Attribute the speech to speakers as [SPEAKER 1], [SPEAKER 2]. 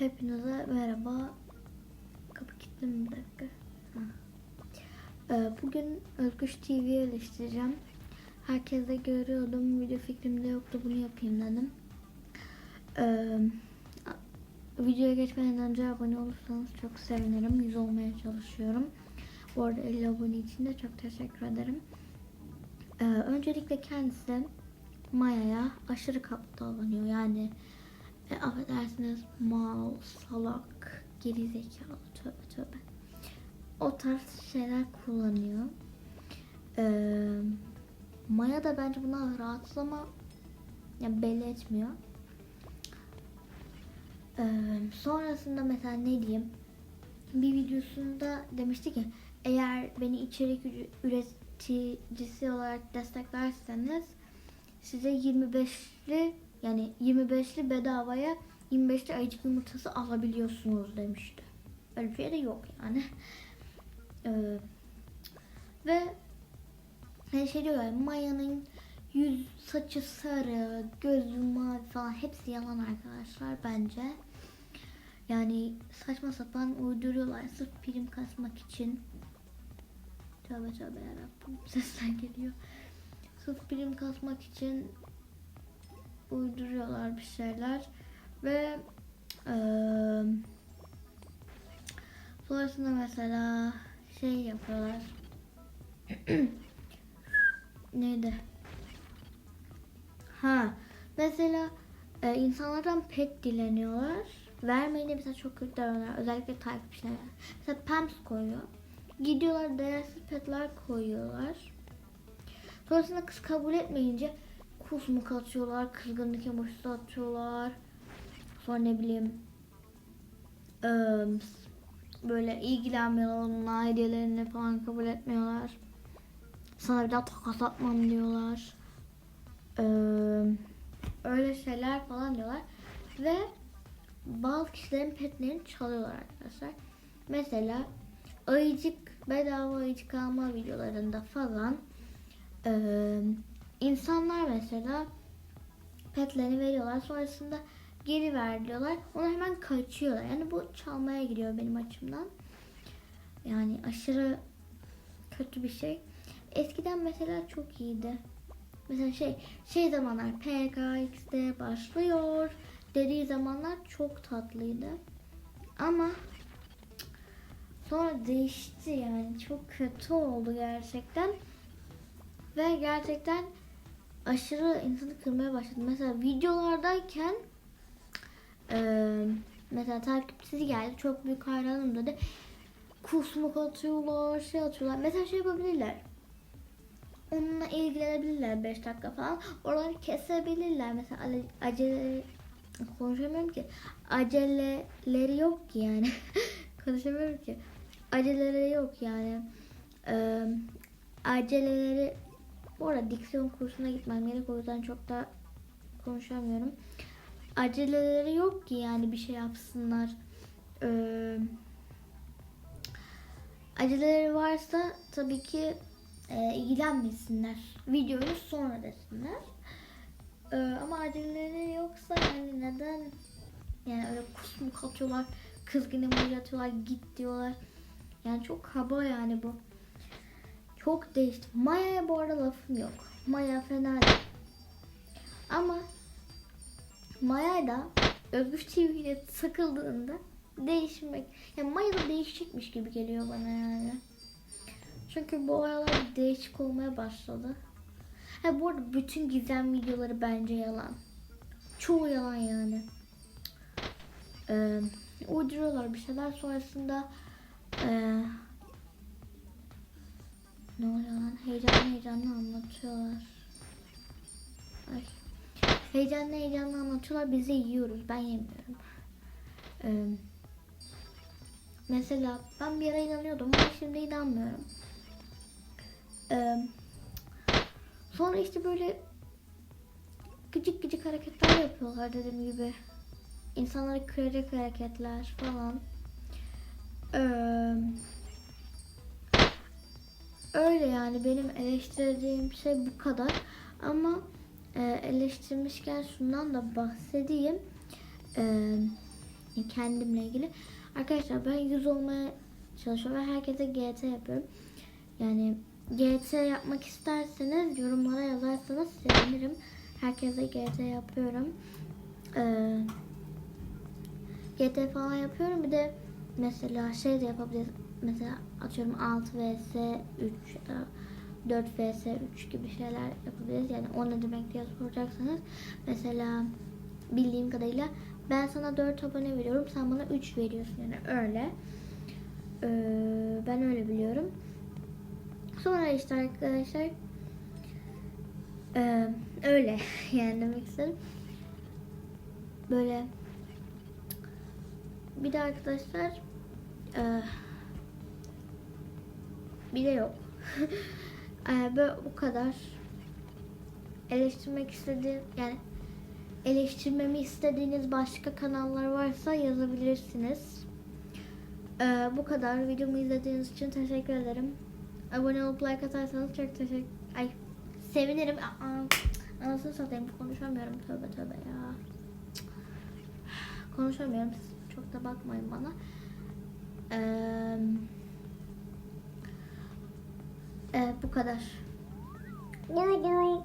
[SPEAKER 1] Hepinize merhaba. Kapı kilitli bir dakika? Ha. Ee, bugün Özgüç TV'yi eleştireceğim. Herkese görüyordum. Video fikrimde yoktu. Bunu yapayım dedim. Ee, videoya geçmeden önce abone olursanız çok sevinirim. 100 olmaya çalışıyorum. Bu arada 50 abone için de çok teşekkür ederim. Ee, öncelikle kendisi Maya'ya aşırı kaptalanıyor. Yani e, affedersiniz mal, salak, geri zekalı tövbe tövbe. O tarz şeyler kullanıyor. Ee, Maya da bence buna rahatsız ama yani belli etmiyor. Ee, sonrasında mesela ne diyeyim? Bir videosunda demişti ki eğer beni içerik üreticisi olarak desteklerseniz size 25'li yani 25'li bedavaya 25'li ayıcık yumurtası alabiliyorsunuz demişti. Öyle bir şey de yok yani. Ee, ve hani şey diyor yani Maya'nın yüz saçı sarı, gözü mavi falan hepsi yalan arkadaşlar bence. Yani saçma sapan uyduruyorlar sırf prim kasmak için. Tövbe tövbe yarabbim sesler geliyor. Sırf prim kasmak için uyduruyorlar bir şeyler. Ve eee sonrasında mesela şey yapıyorlar. Neydi? Ha mesela e, insanlardan pet dileniyorlar. Vermeyince mesela çok kötü davranıyorlar. Özellikle takipçiler. Mesela Pams koyuyor. Gidiyorlar değersiz petler koyuyorlar. Sonrasında kız kabul etmeyince kusmuk atıyorlar, kızgınlık emojisi atıyorlar. Sonra ne bileyim eee, böyle ilgilenmiyorlar onunla hediyelerini falan kabul etmiyorlar. Sana bir daha takas atmam diyorlar. Öyle şeyler falan diyorlar. Ve bazı kişilerin petlerini çalıyorlar arkadaşlar. Mesela ayıcık bedava ayıcık alma videolarında falan ee, insanlar mesela petlerini veriyorlar. Sonrasında geri ver diyorlar. Onu hemen kaçıyorlar. Yani bu çalmaya giriyor benim açımdan. Yani aşırı kötü bir şey. Eskiden mesela çok iyiydi. Mesela şey şey zamanlar PKX'de başlıyor dediği zamanlar çok tatlıydı. Ama sonra değişti yani çok kötü oldu gerçekten. Ve gerçekten aşırı insanı kırmaya başladı. Mesela videolardayken eee mesela takipçisi geldi. Çok büyük hayranım dedi. Kusmuk atıyorlar, şey atıyorlar. Mesela şey yapabilirler. Onunla ilgilenebilirler 5 dakika falan. Oraları kesebilirler. Mesela acele konuşamıyorum ki. Aceleleri yok ki yani. Konuşamıyorum ki. Aceleleri yok yani. Eee aceleleri bu arada diksiyon kursuna gitmem gerek o yüzden çok da konuşamıyorum. Aceleleri yok ki yani bir şey yapsınlar. Ee, aceleleri varsa tabii ki e, ilgilenmesinler. Videoyu sonra desinler. Ee, ama aceleleri yoksa yani neden yani öyle kusmuk atıyorlar, kızgın emoji atıyorlar, git diyorlar. Yani çok kaba yani bu. Çok değişti. Maya'ya bu arada lafım yok. Maya fena değil. Ama Maya da Özgür TV ile takıldığında değişmek. Yani Maya da değişecekmiş gibi geliyor bana yani. Çünkü bu aralar değişik olmaya başladı. Ha bu arada bütün gizem videoları bence yalan. Çoğu yalan yani. Ee, uyduruyorlar bir şeyler sonrasında ee, ne oluyor lan? Heyecanlı heyecanlı anlatıyorlar. Ay. Heyecanlı heyecanlı anlatıyorlar. Biz de yiyoruz. Ben yemiyorum. Ee, mesela ben bir ara inanıyordum ama şimdi inanmıyorum. Ee, sonra işte böyle gıcık gıcık hareketler yapıyorlar dediğim gibi. İnsanları kıracak hareketler falan. Eee Öyle yani benim eleştirdiğim şey bu kadar. Ama e, eleştirmişken şundan da bahsedeyim. E, kendimle ilgili. Arkadaşlar ben 100 olmaya çalışıyorum ve herkese GT yapıyorum. Yani GT yapmak isterseniz yorumlara yazarsanız sevinirim. Herkese GT yapıyorum. Ee, GT falan yapıyorum. Bir de mesela şey de yapabiliriz. Mesela atıyorum 6 vs 3 ya da 4 vs 3 gibi şeyler yapabiliriz. Yani o ne demek diye soracaksanız. Mesela bildiğim kadarıyla ben sana 4 abone veriyorum. Sen bana 3 veriyorsun. Yani öyle. Ee, ben öyle biliyorum. Sonra işte arkadaşlar ee, öyle yani demek istedim. Böyle bir de arkadaşlar ee, bir de yok. ee, böyle bu kadar eleştirmek istediğim yani eleştirmemi istediğiniz başka kanallar varsa yazabilirsiniz. Ee, bu kadar. Videomu izlediğiniz için teşekkür ederim. Abone olup like atarsanız çok teşekkür... Ay sevinirim. Anasını satayım konuşamıyorum. Tövbe tövbe ya. Konuşamıyorum. Siz çok da bakmayın bana. Ee, evet, bu kadar. Guru guru.